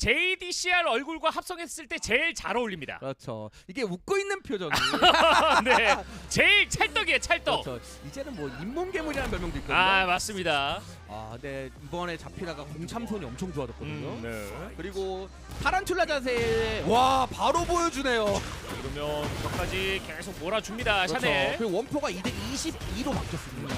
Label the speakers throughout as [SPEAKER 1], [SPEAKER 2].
[SPEAKER 1] JDCR 얼굴과 합성했을 때 제일 잘 어울립니다.
[SPEAKER 2] 그렇죠. 이게 웃고 있는 표정이
[SPEAKER 1] 네, 제일 찰떡이에요, 찰떡.
[SPEAKER 2] 그렇죠. 이제는 뭐 잇몸 괴물이라는 별명도 있거든요.
[SPEAKER 1] 아 맞습니다.
[SPEAKER 2] 아, 근데 이번에 잡히다가 공참손이 엄청 좋아졌거든요.
[SPEAKER 1] 음, 네.
[SPEAKER 2] 그리고 타란툴라 자세 와 바로 보여주네요.
[SPEAKER 1] 그러면 벽까지 계속 몰아줍니다, 샤넬.
[SPEAKER 2] 그리고 원포가 이득 22로 바뀌었습니다.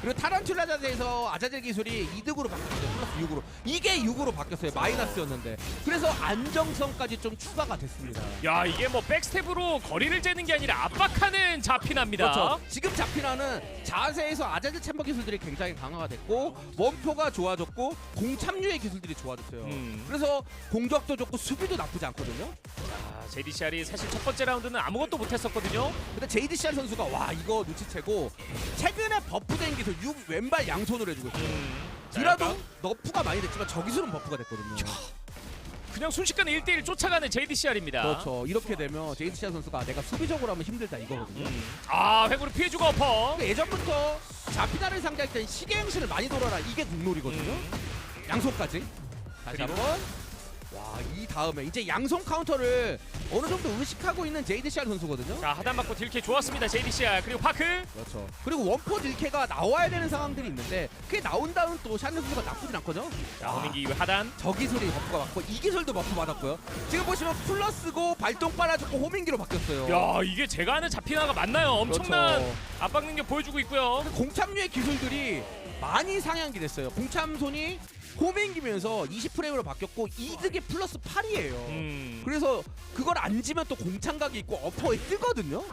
[SPEAKER 2] 그리고 타란툴라 자세에서 아자젤 기술이 이득으로 바뀌었어요. 플러스 6으로. 이게 6으로 바뀌었어요. 마이너스였는데. 그래서 안정성까지 좀 추가가 됐습니다.
[SPEAKER 1] 야 이게 뭐 백스텝으로 거리를 재는 게 아니라 압박하는 자피납니다.
[SPEAKER 2] 그렇죠. 지금 잡히나는 자세에서 아자젤 챔버 기술들이 굉장히 강화가 됐고 원포가 좋아졌고 공 참류의 기술들이 좋아졌어요.
[SPEAKER 1] 음.
[SPEAKER 2] 그래서 공격도 좋고 수비도 나쁘지 않거든요.
[SPEAKER 1] 아, JDCR이 사실 첫 번째 라운드는 아무것도 못했었거든요.
[SPEAKER 2] 근데 JDCR 선수가 와 이거 눈치채고 최근에 버프된 기술 6 왼발 양손으로 해주고 있어요.
[SPEAKER 1] 음. 자,
[SPEAKER 2] 드라도
[SPEAKER 1] 약간
[SPEAKER 2] 너프가 많이 됐지만 저 기술은 버프가 됐거든요.
[SPEAKER 1] 그냥 순식간에 1대1 쫓아가는 JDCR입니다.
[SPEAKER 2] 그렇죠. 이렇게 되면 JDCR 선수가 내가 수비적으로 하면 힘들다 이거거든요.
[SPEAKER 1] 아 획으로 피해주고.
[SPEAKER 2] 그러니까 예전부터 자피나를 상대할 땐 시계 행신을 많이 돌아라 이게 국룰이거든요. 양손까지. 다시
[SPEAKER 1] 그리고?
[SPEAKER 2] 한번. 와, 이 다음에 이제 양손 카운터를 어느 정도 의식하고 있는 JDCR 선수거든요.
[SPEAKER 1] 자 하단 맞고 딜캐 좋았습니다 JDCR 그리고 파크.
[SPEAKER 2] 그렇죠. 그리고 원포 딜캐가 나와야 되는 상황들이 있는데 그게 나온 다음 또 샤넬 선수가 나쁘진 않거든요.
[SPEAKER 1] 자 허민기 이후 하단.
[SPEAKER 2] 저 기술이 버프가 맞고 이 기술도 버프 받았고요. 지금 보시면 플러스고 발동 빨아줬고 호밍기로 바뀌었어요.
[SPEAKER 1] 야 이게 제가 아는 자피나가 맞나요? 엄청난
[SPEAKER 2] 그렇죠.
[SPEAKER 1] 압박 능력 보여주고 있고요.
[SPEAKER 2] 공참류의 기술들이 많이 상향이 됐어요. 공참손이 호밍기면서 20프레임으로 바뀌었고 이득이 플러스 8이에요.
[SPEAKER 1] 음.
[SPEAKER 2] 그래서 그걸 안 지면 또 공창각이 있고 어퍼에 뜨거든요.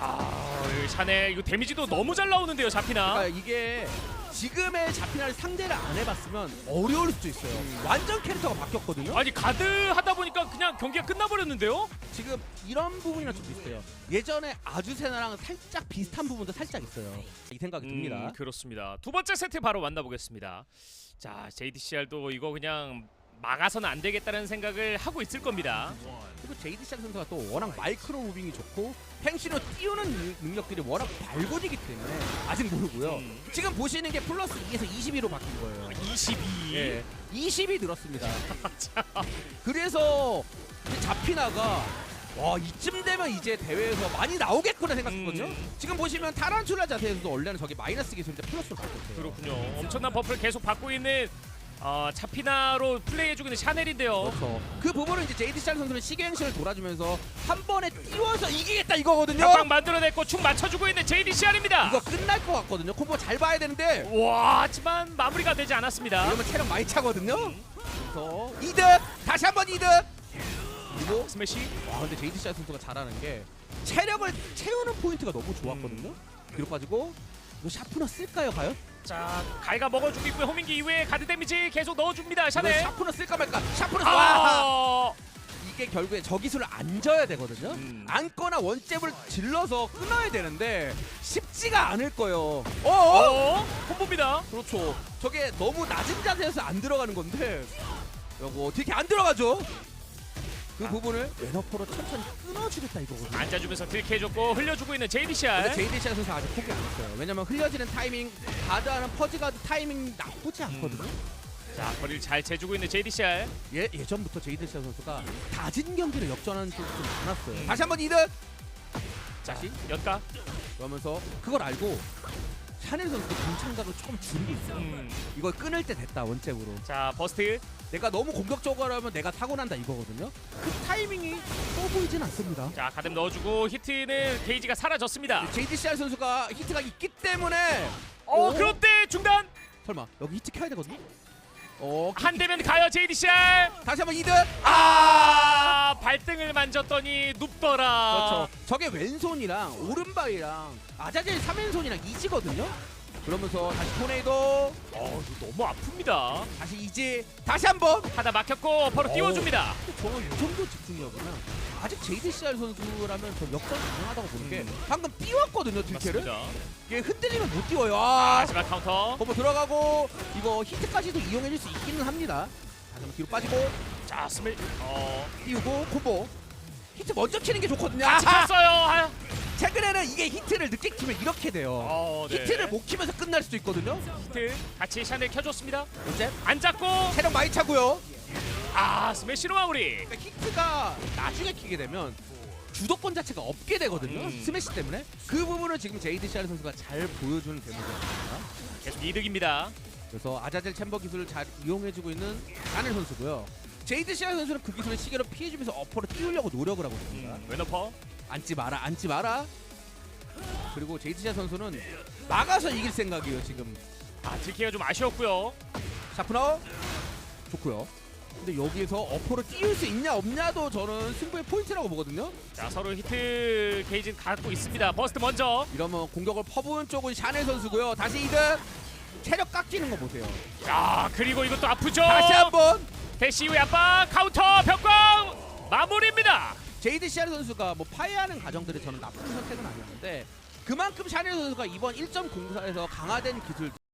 [SPEAKER 1] 야이 샤넬 이거 데미지도 너무 잘 나오는데요.
[SPEAKER 2] 그러니까 이게 지금의 자피나를 상대를 안 해봤으면 어려울 수도 있어요. 완전 캐릭터가 바뀌었거든요.
[SPEAKER 1] 아니 가드 하다 보니까 그냥 경기가 끝나버렸는데요?
[SPEAKER 2] 지금 이런 부분이랑 좀 비슷해요. 예전에 아주세나랑 살짝 비슷한 부분도 살짝 있어요. 이 생각이 듭니다.
[SPEAKER 1] 음, 그렇습니다. 두 번째 세트 바로 만나보겠습니다. 자 JDCR도 이거 그냥 막아서는 안 되겠다는 생각을 하고 있을 겁니다.
[SPEAKER 2] 그리고 제이드 샷 선수가 또 워낙 마이크로 무빙이 좋고 팽시로 띄우는 능- 능력들이 워낙 발군이기 때문에 아직 모르고요.
[SPEAKER 1] 음.
[SPEAKER 2] 지금 보시는 게 플러스 2에서 22로 바뀐 거예요.
[SPEAKER 1] 22.
[SPEAKER 2] 예, 20이 늘었습니다. 그래서 이 자피나가 와 이쯤 되면 이제 대회에서 많이 나오겠구나 생각했거든요.
[SPEAKER 1] 음.
[SPEAKER 2] 지금 보시면 타란툴라 자세에서도 원래는 저게 마이너스 기술인데 플러스로 바뀌었어요.
[SPEAKER 1] 그렇군요. 엄청난 버프를 계속 받고 있는 어, 차피나로 플레이해주고 있는 샤넬인데요.
[SPEAKER 2] 그렇죠. 그 부분을 이제 제이드 샬 선수는 시계 행신을 돌아주면서 한 번에 띄워서 이기겠다 이거거든요.
[SPEAKER 1] 각방 만들어냈고 충 맞춰주고 있는 JDCR입니다.
[SPEAKER 2] 이거 끝날 것 같거든요. 콤보 잘 봐야 되는데
[SPEAKER 1] 와 하지만 마무리가 되지 않았습니다.
[SPEAKER 2] 이러면 체력 많이 차거든요.
[SPEAKER 1] 음.
[SPEAKER 2] 그래서 이득 다시 한번 이득. 그리고
[SPEAKER 1] 스매시.
[SPEAKER 2] 와 근데 제이드 샬 선수가 잘하는 게 체력을 채우는 포인트가 너무 좋았거든요. 뒤로 빠지고 이거 샤프너 쓸까요 과연?
[SPEAKER 1] 자 갈가 먹어주고 있고요. 호민기 이후에 가드 데미지 계속 넣어줍니다.
[SPEAKER 2] 이거
[SPEAKER 1] 샤넬.
[SPEAKER 2] 샤프너 쓸까 말까? 샤프너 와
[SPEAKER 1] 아.
[SPEAKER 2] 이게 결국에 저 기술을 앉아야 되거든요.
[SPEAKER 1] 음.
[SPEAKER 2] 앉거나 원잽을 질러서 끊어야 되는데 쉽지가 않을 거예요. 어?
[SPEAKER 1] 어? 콤보입니다.
[SPEAKER 2] 그렇죠. 저게 너무 낮은 자세에서 안 들어가는 건데 요거 어떻게 안 들어가죠? 그 부분을 왼어퍼로 천천히 끊어주겠다 이거거든요.
[SPEAKER 1] 앉아주면서 딜캐 해줬고 흘려주고 있는
[SPEAKER 2] 근데
[SPEAKER 1] JDCR.
[SPEAKER 2] 샷 선수 아직 포기 안 했어요. 왜냐면 흘려지는 타이밍, 가드하는 퍼지 가드 타이밍 나쁘지 않거든요.
[SPEAKER 1] 자 거리를 잘 재주고 있는 JDCR.
[SPEAKER 2] 예 예전부터 샷 선수가 다진 경기를 역전하는 쪽이 좀 많았어요.
[SPEAKER 1] 음.
[SPEAKER 2] 다시 한번 이득.
[SPEAKER 1] 자
[SPEAKER 2] 다시
[SPEAKER 1] 연가.
[SPEAKER 2] 그러면서 그걸 알고 샤넬 선수도 공창각을 조금 줄이고 있어요.
[SPEAKER 1] 음.
[SPEAKER 2] 이걸 끊을 때 됐다 원잽으로.
[SPEAKER 1] 자 버스트.
[SPEAKER 2] 내가 너무 공격적으로 하면 내가 사고 난다 이거거든요. 그 타이밍이 떠 보이진 않습니다.
[SPEAKER 1] 자 가듬 넣어주고 히트는 게이지가 사라졌습니다.
[SPEAKER 2] JDCR 선수가 히트가 있기 때문에
[SPEAKER 1] 어
[SPEAKER 2] 오?
[SPEAKER 1] 그런데 중단.
[SPEAKER 2] 설마 여기 히트 켜야 되거든요. 어
[SPEAKER 1] 한 대면 가요 JDCR.
[SPEAKER 2] 다시 한번 이득.
[SPEAKER 1] 아 발등을 만졌더니 눕더라.
[SPEAKER 2] 그렇죠. 저게 왼손이랑 오른발이랑 아자젤 3왼손이랑 이지거든요. 그러면서 다시 토네이도
[SPEAKER 1] 어 이거 너무 아픕니다.
[SPEAKER 2] 다시 이지 다시 한번.
[SPEAKER 1] 하다 막혔고 바로
[SPEAKER 2] 어.
[SPEAKER 1] 띄워줍니다.
[SPEAKER 2] 저이 정도 집중력이면 아직 JDCR 선수라면 저 역전 가능하다고 보는 게
[SPEAKER 1] 음.
[SPEAKER 2] 방금 띄웠거든요.
[SPEAKER 1] 맞습니다.
[SPEAKER 2] 이게 흔들리면 못 띄워요.
[SPEAKER 1] 아,
[SPEAKER 2] 아,
[SPEAKER 1] 마지막 카운터.
[SPEAKER 2] 버버 들어가고 이거 히트까지도 이용해줄 수 있기는 합니다. 다시 한번 뒤로 빠지고
[SPEAKER 1] 자 스멜. 어.
[SPEAKER 2] 띄우고 콤보. 히트 먼저 치는 게 좋거든요.
[SPEAKER 1] 아,
[SPEAKER 2] 아하!
[SPEAKER 1] 쳤어요. 아,
[SPEAKER 2] 최근에는 이게 히트를 늦게 키면 이렇게 돼요.
[SPEAKER 1] 어, 네.
[SPEAKER 2] 히트를 못 키면서 끝날 수도 있거든요.
[SPEAKER 1] 히트 같이 샤넬 켜줬습니다.
[SPEAKER 2] 어째
[SPEAKER 1] 안 잡고
[SPEAKER 2] 체력 많이 차고요.
[SPEAKER 1] 아 스매시로 마무리.
[SPEAKER 2] 그러니까 히트가 나중에 키게 되면 주도권 자체가 없게 되거든요.
[SPEAKER 1] 음.
[SPEAKER 2] 스매시 때문에 그 부분을 지금 제이드 시아르 선수가 잘 보여주는 대목이었습니다.
[SPEAKER 1] 계속 이득입니다.
[SPEAKER 2] 그래서 아자젤 챔버 기술을 잘 이용해주고 있는 샤넬 선수고요. 제이드 시아르 선수는 그 기술을 시계로 피해주면서 어퍼를 띄우려고 노력을 하고 있습니다.
[SPEAKER 1] 음, 왼어퍼.
[SPEAKER 2] 앉지 마라, 앉지 마라. 그리고 제이드 시아르 선수는 막아서 이길 생각이에요 지금.
[SPEAKER 1] 아 딜키가 좀 아쉬웠고요.
[SPEAKER 2] 샤프너 좋고요. 근데 여기에서 어퍼를 띄울 수 있냐 없냐도 저는 승부의 포인트라고 보거든요.
[SPEAKER 1] 자 서로 히트 게이지는 갖고 있습니다. 버스트 먼저.
[SPEAKER 2] 이러면 공격을 퍼부은 쪽은 샤넬 선수고요. 다시 이득. 체력 깎이는 거 보세요.
[SPEAKER 1] 자 그리고 이것도 아프죠.
[SPEAKER 2] 다시 한번
[SPEAKER 1] 대시 이후에 압박 카운터 벽광 마무리입니다.
[SPEAKER 2] 제이드 시아르 선수가 뭐 파괴하는 과정들이 저는 나쁜 선택은 아니었는데 그만큼 샤넬 선수가 이번 1.04에서 강화된 기술